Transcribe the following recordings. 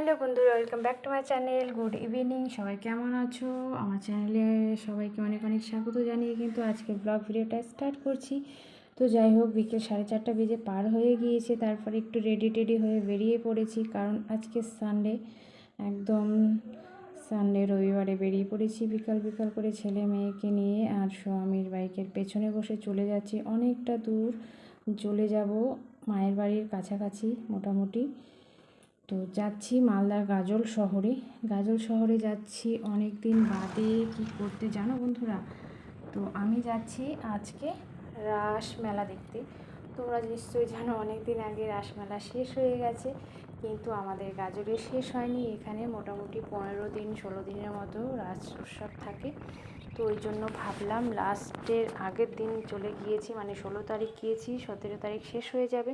Hello বন্ধুরা welcome back to my channel good evening সবাই কেমন আছো? আমার চ্যানেলে সবাইকে অনেক অনেক স্বাগত জানিয়ে কিন্তু আজকে ব্লগ ভিডিওটা স্টার্ট করছি। তো যাই হোক, বিকেল সাড়ে চারটা বেজে পার হয়ে গিয়েছে। তারপরে একটু রেডি টেডি হয়ে বেরিয়ে পড়েছি, কারণ আজকে সানডে একদম সানডে রবিবারে বেরিয়ে পড়েছি বিকাল বিকাল করে ছেলে মেয়েকে নিয়ে। আর স্বামীর বাইকের পেছনে বসে চলে যাচ্ছি। অনেকটা দূর চলে যাব, মায়ের বাড়ির কাছাকাছি মোটামুটি। তো যাচ্ছি মালদার গাজল শহরে। গাজল শহরে যাচ্ছি অনেক দিন বাদে। কি করতে জানো বন্ধুরা? তো আমি যাচ্ছি আজকে রাস মেলা দেখতে। তোমরা নিশ্চয়ই জানো অনেক দিন আগে রাসমেলা শেষ হয়ে গেছে, কিন্তু আমাদের গাজলে শেষ হয়নি। এখানে মোটামুটি পনেরো দিন, ষোলো দিনের মতো রাস উৎসব থাকে। তো ওই জন্য ভাবলাম লাস্টের আগের দিন চলে গিয়েছি মানে ষোলো তারিখ গিয়েছি, সতেরো তারিখ শেষ হয়ে যাবে।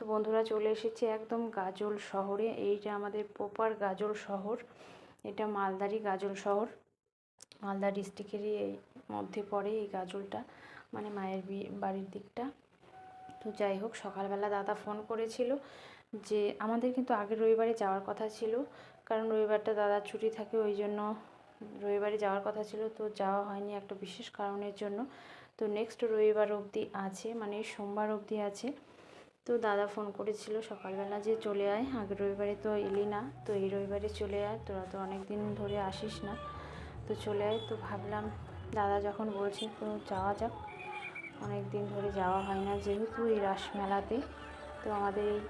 তো বন্ধুরা চলে এসেছি একদম গাজল শহরে। এইটা আমাদের প্রপার গাজল শহর। এটা মালদারি গাজল শহর। মালদা ডিস্ট্রিক্টেরই এই মধ্যে পড়ে এই গাজলটা মানে মায়ের বাড়ির দিকটা। তো যাই হোক, সকালবেলা দাদা ফোন করেছিল যে, আমাদের কিন্তু আগের রবিবারে যাওয়ার কথা ছিল, কারণ রবিবারটা দাদার ছুটি থাকে, ওই জন্য রবিবারে যাওয়ার কথা ছিল। তো যাওয়া হয়নি একটা বিশেষ কারণের জন্য। তো নেক্সট রবিবার অবধি আছে মানে সোমবার অবধি আছে। তো দাদা ফোন করেছিল সকালবেলা যে চলে আয়, আগের রবিবারে তো এলি না, তো এই রবিবারে চলে আয়, তোরা তো অনেক দিন ধরে আসিস না। তো চলে আয়, তো ভাবলাম দাদা যখন বলছে তো যাওয়া যাক। অনেক দিন ধরে যাওয়া হয় না যেহেতু এই রাসমেলাতে তো আমাদের এই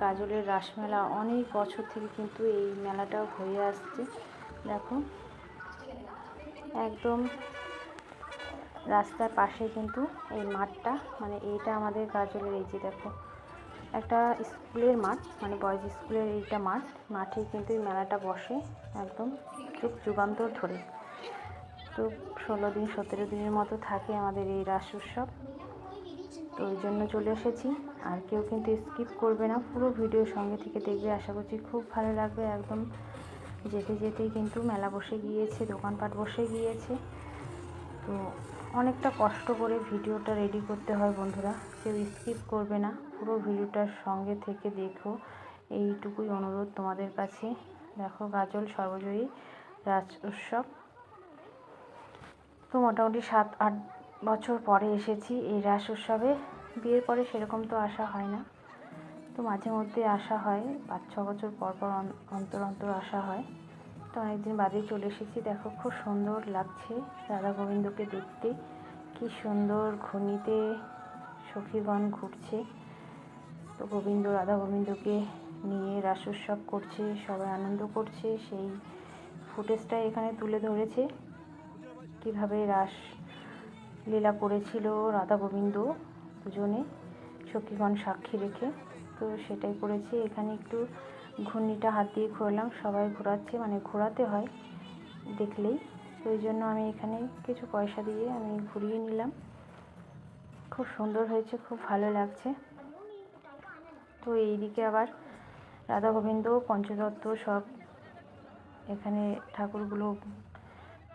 গাজলের রাসমেলা অনেক বছর থেকে কিন্তু এই মেলাটাও হয়ে আসছে। দেখো, একদম রাস্তার পাশে কিন্তু এই মাঠটা মানে এইটা আমাদের গাজলের এই যে দেখো, একটা স্কুলের মাঠ মানে বয়েজ স্কুলের এইটা মাঠ মাঠে কিন্তু এই মেলাটা বসে একদম যুগ যুগান্তর ধরে। তো ষোলো দিন, সতেরো দিনের মতো থাকে আমাদের এই রাস উৎসব। তো ওই জন্য চলে এসেছি। আর কেউ কিন্তু স্কিপ করবে না, পুরো ভিডিও সঙ্গে থেকে দেখবে। আশা করছি খুব ভালো লাগবে। একদম যেতে যেতেই কিন্তু মেলা বসে গিয়েছে, দোকানপাট বসে গিয়েছে। তো অনেকটা কষ্ট করে ভিডিওটা রেডি করতে হয় বন্ধুরা। কেউ স্কিপ করবে না। পুরো ভিডিওটার সঙ্গে থেকে দেখো। এইটুকুই অনুরোধ তোমাদের কাছে। দেখো, গাজল সর্বজয়ী রাজ উৎসব। তো মোটামুটি সাত, আট বছর পরে এসেছি এই রাস উৎসবে। বিয়ের পরে সেরকম তো আসা হয় না। তো মাঝে মধ্যে আসা হয়। পাঁচ, ছ বছর পর পর অন্তর অন্তর আসা হয়। তো অনেকদিন বাদে চলে এসেছি। দেখো, খুব সুন্দর লাগছে রাধা গোবিন্দকে দেখতে। কি সুন্দর ঘনিতে সখীগণ ঘুরছে। তো গোবিন্দ রাধা গোবিন্দকে নিয়ে রাস উৎসব করছে, সবাই আনন্দ করছে। সেই ফুটেজটাই এখানে তুলে ধরেছে। কীভাবে রাস লীলা করেছিল রাধা গোবিন্দ দুজনে, সখীগণ সাক্ষী রেখে। তো সেটাই করেছি। এখানে একটু ঘূর্ণিটা হাত দিয়ে ঘোরালাম, সবাই ঘোরাচ্ছে মানে ঘোরাতে হয় দেখলেই। তো ওই জন্য আমি এখানে কিছু পয়সা দিয়ে আমি ঘুরিয়ে নিলাম। খুব সুন্দর হয়েছে, খুব ভালো লাগছে। তো এইদিকে আবার রাধা গোবিন্দ, পঞ্চতত্ত্ব সব এখানে ঠাকুরগুলো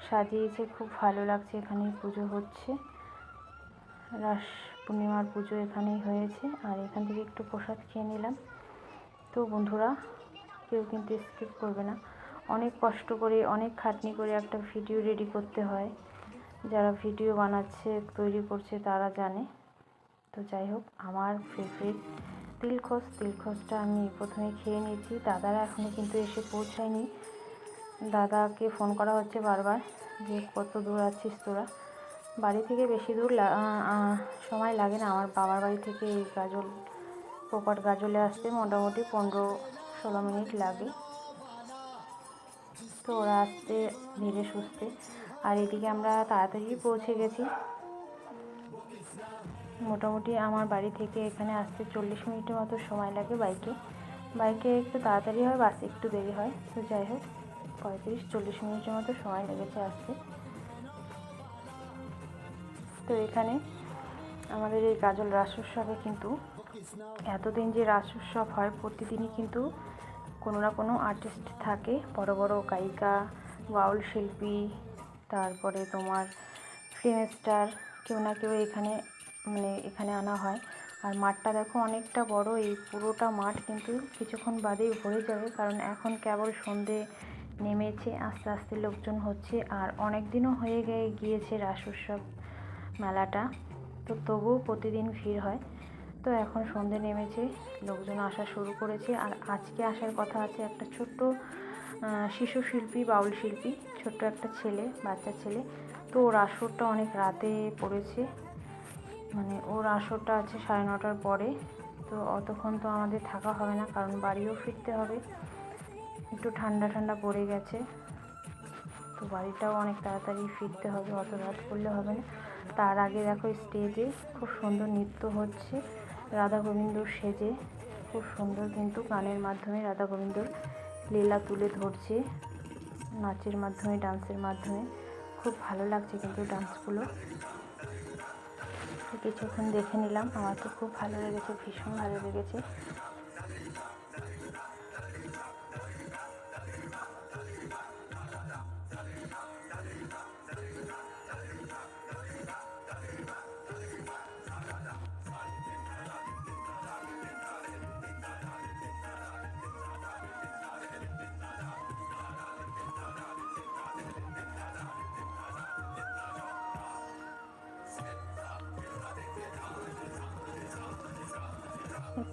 সাজিয়েছে, খুব ভালো লাগছে এখানে পুজো হচ্ছে। রাস পূর্ণিমার পুজো এখানেই হয়েছে, আর এখান থেকে একটু প্রসাদ খেয়ে নিলাম। তো বন্ধুরা কেউ কিন্তু স্কিপ করবে না। অনেক কষ্ট করে, অনেক খাটনি করে একটা ভিডিও রেডি করতে হয়। যারা ভিডিও বানাচ্ছে, তৈরি করছে, তারা জানে। তো যাই হোক, আমার ফেভারিট তিলখোস তিলখোসটা আমি প্রথমে খেয়ে নিয়েছি। দাদারা এখনও কিন্তু এসে পৌঁছায়নি। দাদাকে ফোন করা হচ্ছে বারবার যে, কত দূর আছিস তোরা? বাড়ি থেকে বেশি দূর সময় লাগে না। আমার বাবার বাড়ি থেকে এই গাজল পোপাট গাজলে আসতে মোটামুটি পনেরো ষোলো মিনিট লাগে। তো ওরা আসতে ধীরে সুস্থে। আর এদিকে আমরা তাড়াতাড়ি পৌঁছে গেছি। মোটামুটি আমার বাড়ি থেকে এখানে আসতে চল্লিশ মিনিটের মতো সময় লাগে বাইকে। বাইকে একটু তাড়াতাড়ি হয়, বাসে একটু দেরি হয়। তো যাই হোক, পঁয়ত্রিশ, চল্লিশ মিনিটের মতো সময় লেগেছে আসতে। তো এখানে আমাদের এই গাজল রাস উৎসবে কিন্তু এতদিন যে রাস উৎসব হয়, প্রতিদিনই কিন্তু কোনো না কোনো আর্টিস্ট থাকে। বড় বড় গায়িকা বাউল শিল্পী, তারপরে তোমার ফিল্ম স্টার কেউ না কেউ এখানে মানে এখানে আনা হয়। আর মাঠটা দেখো অনেকটা বড়, এই পুরোটা মাঠ কিন্তু কিছুক্ষণ বাদেই ভরে যাবে, কারণ এখন কেবল সন্ধে নেমেছে, আস্তে আস্তে লোকজন হচ্ছে, আর অনেক দিনও হয়ে গিয়ে গিয়েছে রাস উৎসব মেলাটা। তো তবুও প্রতিদিন ভিড় হয়। তো এখন সন্ধে নেমেছে, লোকজন আসা শুরু করেছে। আর আজকে আসার কথা আছে একটা ছোট্ট শিশু শিল্পী, বাউল শিল্পী, ছোট্ট একটা ছেলে, বাচ্চা ছেলে। তো ওর আসরটা অনেক রাতে পড়েছে। মানে ওর আসরটা আছে সাড়ে নটার পরে। তো অতক্ষণ তো আমাদের থাকা হবে না, কারণ বাড়িও ফিরতে হবে। একটু ঠান্ডা ঠান্ডা পড়ে গেছে। তো বাড়িটাও অনেক তাড়াতাড়ি ফিরতে হবে, অত রাত করলে হবে না। তার আগে দেখো স্টেজে খুব সুন্দর নৃত্য হচ্ছে। রাধা গোবিন্দর সেজে, খুব সুন্দর কিন্তু গানের মাধ্যমে রাধা গোবিন্দর লীলা তুলে ধরছে, নাচের মাধ্যমে, ডান্সের মাধ্যমে। খুব ভালো লাগছে কিন্তু ডান্সগুলো। কিছুক্ষণ দেখে নিলাম, আমার তো খুব ভালো লেগেছে, ভীষণ ভালো লেগেছে।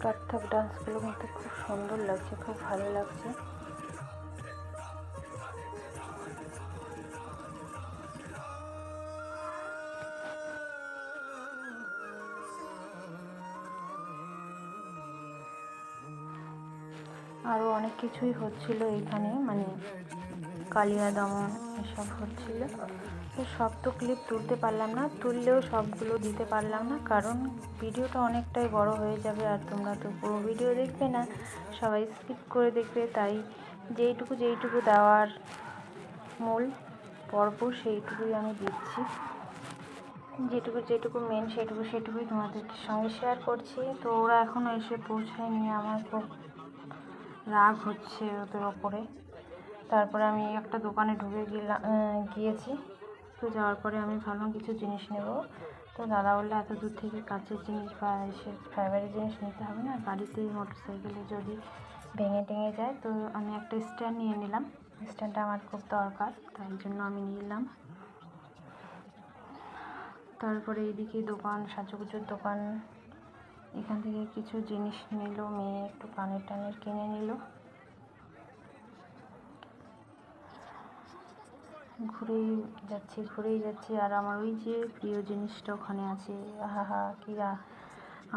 কত্থক ডান্সগুলো কিন্তু খুব সুন্দর লাগছে, খুব ভালো লাগছে। আরও অনেক কিছুই হচ্ছিল এখানে মানে কালিয়া দমন এসব হচ্ছিল। তো সব তো ক্লিপ তুলতে পারলাম না, তুললেও সবগুলো দিতে পারলাম না, কারণ ভিডিওটা অনেকটাই বড় হয়ে যাবে আর তোমরা তো পুরো ভিডিও দেখবে না, সবাই স্কিপ করে দেখবে, তাই যেইটুকু যেইটুকু দেওয়ার মূল পর্ব সেইটুকুই আমি দিচ্ছি। যেটুকু যেটুকু মেন সেটুকু সেটুকুই তোমাদের সঙ্গে শেয়ার করছি। তো ওরা এখনও এসে পৌঁছায়নি, আমার খুব রাগ হচ্ছে ওদের ওপরে। তারপরে আমি একটা দোকানে ঢুকে গেলাম গিয়েছি। তো যাওয়ার পরে আমি ভাবলাম কিছু জিনিস নেব। তো দাদা বলল, এত দূর থেকে কাছের জিনিস বা এসে ফাইবারের জিনিস নিতে হবে না। গাড়িতে মোটর সাইকেলে যদি ভেঙে টেঙে যায়, তো আমি একটা স্ট্যান্ড নিয়ে নিলাম। স্ট্যান্ডটা আমার খুব দরকার, তাই জন্য আমি নিলাম তারপরে এইদিকে দোকান, সাজুগুজুর দোকান। এখান থেকে কিছু জিনিস নিল, মেয়ে একটু কানের টানের কিনে নিল। ঘুরেই যাচ্ছি ঘুরেই যাচ্ছি। আর আমার ওই যে প্রিয় জিনিসটা ওখানে আছে আহা কী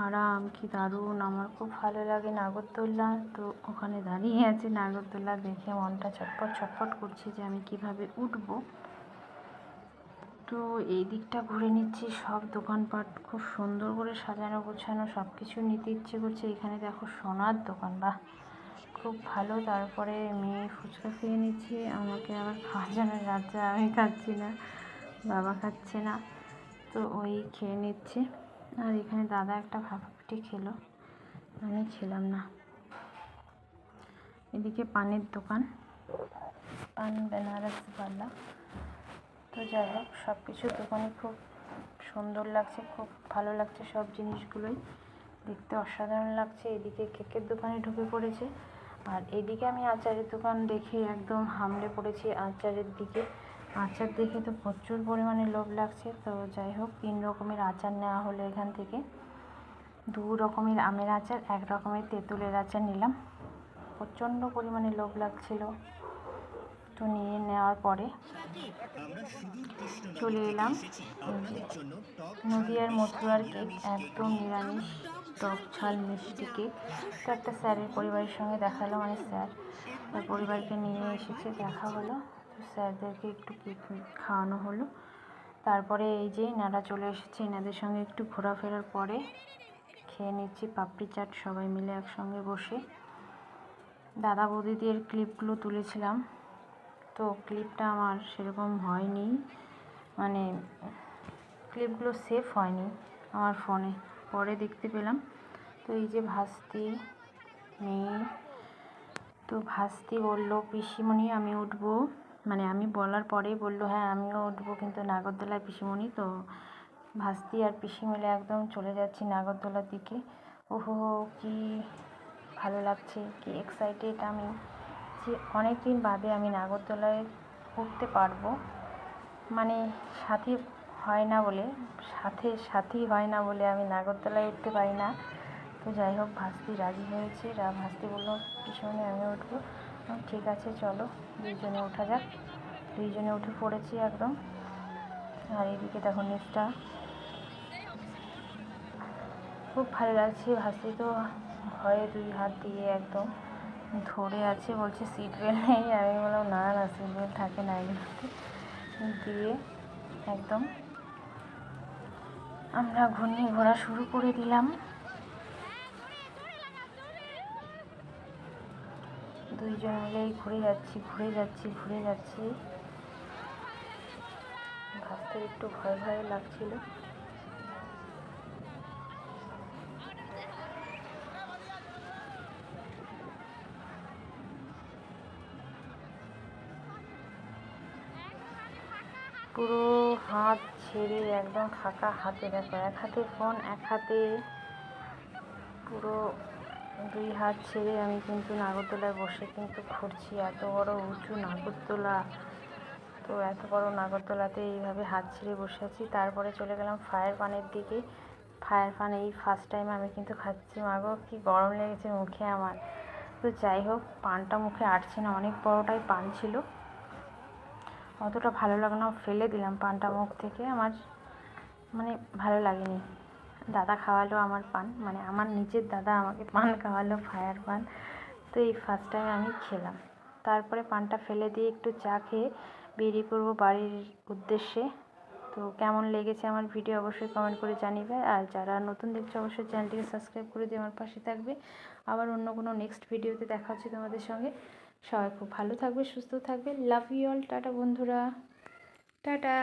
আরাম, কি দারুণ। আমার খুব ভালো লাগে নাগরদোল্লা। তো ওখানে দাঁড়িয়ে আছে নাগরদোল্লা দেখে মনটা ছটফট ছটফট করছে যে আমি কীভাবে উঠবো। তো এই দিকটা ঘুরে নিচ্ছি, সব দোকানপাট খুব সুন্দর করে সাজানো গোছানো সব কিছু নিতে ইচ্ছে করছে। এখানে দেখো সোনার দোকান, বাহ! খুব ভালো, তারপরে মেয়ে ফুচকা খেয়ে নিচ্ছে। আমাকে আবার খাওয়া জানার রাজা আমি খাচ্ছি না, বাবা খাচ্ছে না। তো ওই খেয়ে নিচ্ছে। আর এখানে দাদা একটা ভাপাপিঠে খেলো। আমি ছিলাম না। এদিকে পানের দোকান। পান, বেনারস বালা তো যাই হোক সব কিছু দোকানে খুব সুন্দর লাগছে, খুব ভালো লাগছে সব জিনিসগুলোই। দেখতে অসাধারণ লাগছে। এদিকে কেকের দোকানে ঢুকে পড়েছে। আর এদিকে আমি আচারের দোকান দেখে একদম হামলে পড়েছি আচারের দিকে। আচার দেখে তো প্রচুর পরিমাণে লোভ লাগছে। তো যাই হোক তিন রকমের আচার নেওয়া হলো এখান থেকে। দু রকমের আমের আচার এক রকমের তেঁতুলের আচার নিলাম। প্রচণ্ড পরিমাণে লোভ লাগছিল তো নিয়ে নেওয়ার পরে চলে এলাম। নদিয়ার মথুরার কেক একদম নিরামিষ। টক ঝাল, মিষ্টি, কেক। তো একটা স্যারের পরিবারের সঙ্গে দেখা হলো মানে স্যার। তার পরিবারকে নিয়ে এসেছে, দেখা হলো। তো স্যারদেরকে একটু কেক খাওয়ানো হলো। তারপরে এই যে এনারা চলে এসেছে, এনাদের সঙ্গে একটু ঘোরাফেরার পরে খেয়ে নিচ্ছি, পাপড়ি চাট, সবাই মিলে একসঙ্গে বসে। দাদা বৌদিদের ক্লিপগুলো তুলেছিলাম। তো ক্লিপটা আমার সেরকম হয়নি। মানে ক্লিপগুলো সেভ হয়নি আমার ফোনে। পরে দেখতে পেলাম। তো এই যে ভাস্তি মেয়ে, তো ভাস্তি বলল, পিসিমণি, আমি উঠবো। মানে আমি বলার পরেই বলল হ্যাঁ আমিও উঠবো। কিন্তু নাগরদোলায় পিসিমণি তো ভাস্তি আর পিসি মিলে একদম চলে যাচ্ছি নাগরদোলার দিকে। ওহো, কি ভালো লাগছে, কি এক্সাইটেড আমি যে অনেক দিন বাদে আমি নাগরদোলায় উঠতে পারব। মানে সাথী হয় না বলে, সাথে সাথী হয় না বলে আমি নাগরতলায় উঠতে পারি না। তো যাই হোক, ভাস্তি রাজি হয়েছে। রা ভাস্তি বলল পিছনে আমি উঠবো। ঠিক আছে, চলো। দুইজনে ওঠা যাক। দুইজনে উঠে পড়েছি একদম। আর এদিকে দেখো নিচটা খুব ভালো লাগছে। ভাসি তো ভয়ে দুই হাত দিয়ে একদম ধরে আছে, বলছে সিট বেল্ট নেই। আমি বললাম, না না সিট বেল্ট থাকে না এগুলোতে। দিয়ে একদম আমরা ঘূর্ণি ঘোরা শুরু করে দিলাম। দুইজন মিলেই ঘুরে যাচ্ছি ঘুরে যাচ্ছি ঘুরে যাচ্ছি। ভাবতে একটু ভয় ভয় লাগছিল। পুরো হাত ছেড়ে একদম ফাঁকা হাতে দেখো, এক হাতে ফোন এক হাতে পুরো দুই হাত ছেড়ে আমি কিন্তু নাগরদোলায় বসে কিন্তু ঘুরছি, এত বড় উঁচু নাগরদোলা। তো এত বড় নাগরদোলাতে এইভাবে হাত ছেড়ে বসে আছি। তারপরে চলে গেলাম ফায়ার পানের দিকে। ফায়ার পান এই ফার্স্ট টাইম আমি কিন্তু খাচ্ছি মাগো কি গরম লেগেছে মুখে আমার। তো যাই হোক, পানটা মুখে আটছে না, অনেক বড়টাই পান ছিল। অতটা ভালো লাগে না, ফেলে দিলাম পানটা মুখ থেকে। আমার মানে ভালো লাগেনি। দাদা খাওয়ালো আমার পান মানে আমার নিজের দাদা আমাকে পান খাওয়ালো, ফায়ার পান। তো এই ফার্স্ট টাইম আমি খেলাম। তারপরে পানটা ফেলে দিয়ে একটু চা খেয়ে বেরিয়ে পড়ব বাড়ির উদ্দেশ্যে। তো কেমন লেগেছে আমার ভিডিও অবশ্যই কমেন্ট করে জানিবে। আর যারা নতুন দেখছে, অবশ্যই চ্যানেলটিকে সাবস্ক্রাইব করে দিয়ে আমার পাশে থাকবে। আবার অন্য কোনো নেক্সট ভিডিওতে দেখা হচ্ছে তোমাদের সঙ্গে। সবাই খুব ভালো থাকবে সুস্থ থাকবে। লাভ ইউ অল টাটা বন্ধুরা। টাটা।